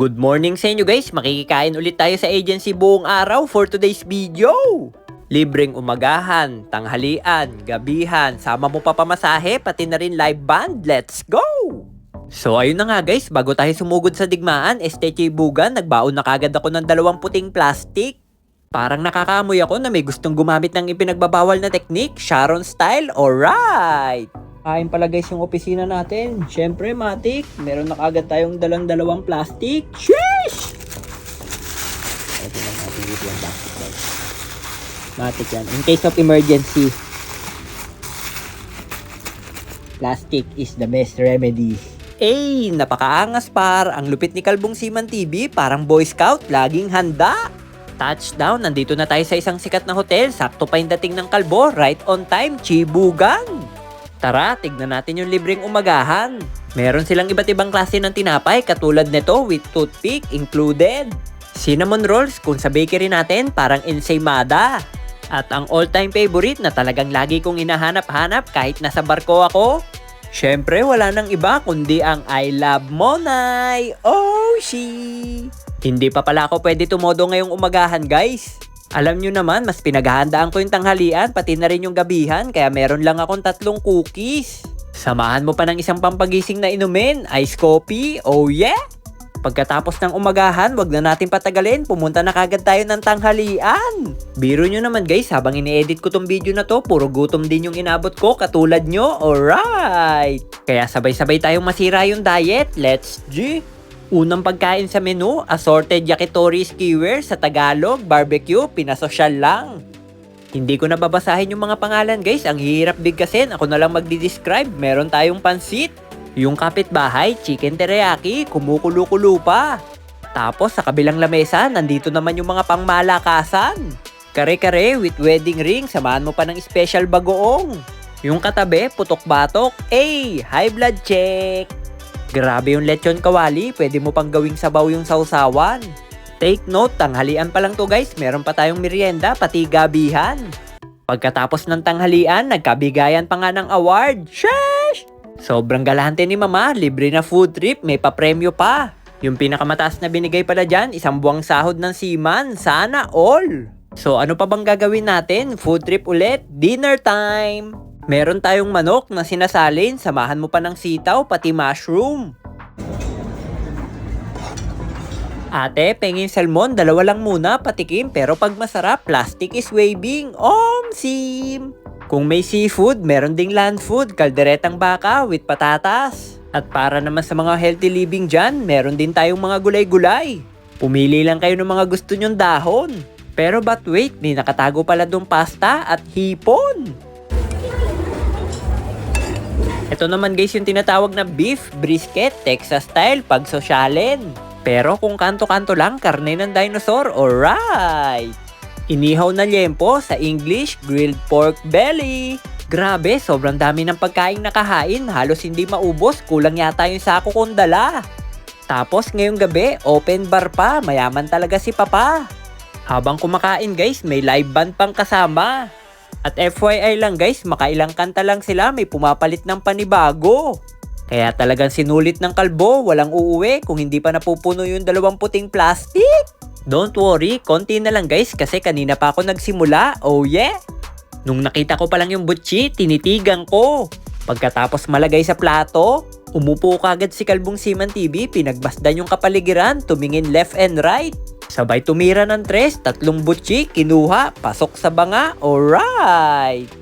Good morning sa inyo guys, makikikain ulit tayo sa agency buong araw for today's video. Libreng umagahan, tanghalian, gabihan, sama mo pa pamasahe, pati na rin live band, let's go! So ayun na nga guys, bago tayo sumugod sa digmaan, Esteche Bugan, nagbaon na kagad ako ng dalawang puting plastic. Parang nakakamoy ako na may gustong gumamit ng ipinagbabawal na technique, Sharon style, alright! Kain pala guys yung opisina natin. Siyempre, Matik, meron na kagad tayong dalang dalawang plastic. Sheesh! Ito lang natin dito yung plastic guys. Matik yan. In case of emergency, plastic is the best remedy. Eh, napakaangas par. Ang lupit ni Kalbong Siman TV, parang Boy Scout, laging handa. Touchdown, nandito na tayo sa isang sikat na hotel. Sakto pa yung dating ng kalbo, right on time, Chibugan. Tara, tignan natin yung libreng umagahan. Meron silang iba't ibang klase ng tinapay katulad nito with toothpick included. Cinnamon rolls kung sa bakery natin parang ensaymada. At ang all-time favorite na talagang lagi kong hinahanap-hanap kahit nasa barko ako. Syempre, wala nang iba kundi ang I Love Monay. Oh, she! Hindi pa pala ako pwede tumodo ngayong umagahan, guys. Alam nyo naman, mas pinaghahandaan ko yung tanghalian, pati na rin yung gabihan, kaya meron lang akong tatlong cookies. Samahan mo pa ng isang pampagising na inumin, ice coffee, oh yeah! Pagkatapos ng umagahan, wag na natin patagalin, pumunta na kagad tayo ng tanghalian. Biro nyo naman guys, habang ini-edit ko tong video na to, puro gutom din yung inabot ko, katulad nyo, alright! Kaya sabay-sabay tayong masira yung diet, let's G! Unang pagkain sa menu, assorted yakitori skewer sa Tagalog, barbecue, pinasosyal lang. Hindi ko nababasahin yung mga pangalan guys, ang hirap bigkasin, ako na lang magdi-describe. Meron tayong pansit, yung kapitbahay, chicken teriyaki, kumukulo-kulo pa. Tapos sa kabilang lamesa, nandito naman yung mga pangmalakasan. Kare-kare with wedding ring, samahan mo pa ng special bagoong. Yung katabi, putok-batok, eh, high blood check. Grabe yung lechon kawali, pwede mo pang gawing sabaw yung sausawan. Take note, tanghalian pa lang to guys, meron pa tayong merienda, pati gabihan. Pagkatapos ng tanghalian, nagkabigayan pa nga ng award. Sheesh! Sobrang galante ni mama, libre na food trip, may papremyo pa. Yung pinakamataas na binigay pala dyan, isang buwang sahod ng seaman, sana all. So ano pa bang gagawin natin? Food trip ulit, dinner time. Meron tayong manok na sinasalin, samahan mo pa ng sitaw, pati mushroom. Ate, pengin salmon, dalawa lang muna, patikim, pero pag masarap, plastic is waving. Om sim! Kung may seafood, meron ding land food, kalderetang baka with patatas. At para naman sa mga healthy living dyan, meron din tayong mga gulay-gulay. Pumili lang kayo ng mga gusto nyong dahon. Pero but wait, may nakatago pala dong pasta at hipon. Ito naman guys yung tinatawag na beef brisket Texas style pag sosyalin. Pero kung kanto-kanto lang, karne ng dinosaur, alright! Inihaw na liempo sa English grilled pork belly. Grabe, sobrang dami ng pagkain nakahain, halos hindi maubos, kulang yata yung sako kong dala. Tapos ngayong gabi, open bar pa, mayaman talaga si Papa. Habang kumakain guys, may live band pang kasama. At FYI lang guys, makailang kanta lang sila, may pumapalit ng panibago. Kaya talagang sinulit ng kalbo, walang uuwi kung hindi pa napupuno yung dalawang puting plastic. Don't worry, konti na lang guys kasi kanina pa ako nagsimula, oh yeah! Nung nakita ko pa lang yung butchi, tinitigan ko. Pagkatapos malagay sa plato, umupo kagad si Kalbong Siman TV, pinagbasdan yung kapaligiran, tumingin left and right. Sabay tumira ng tres, tatlong butchi, kinuha, pasok sa banga, alright!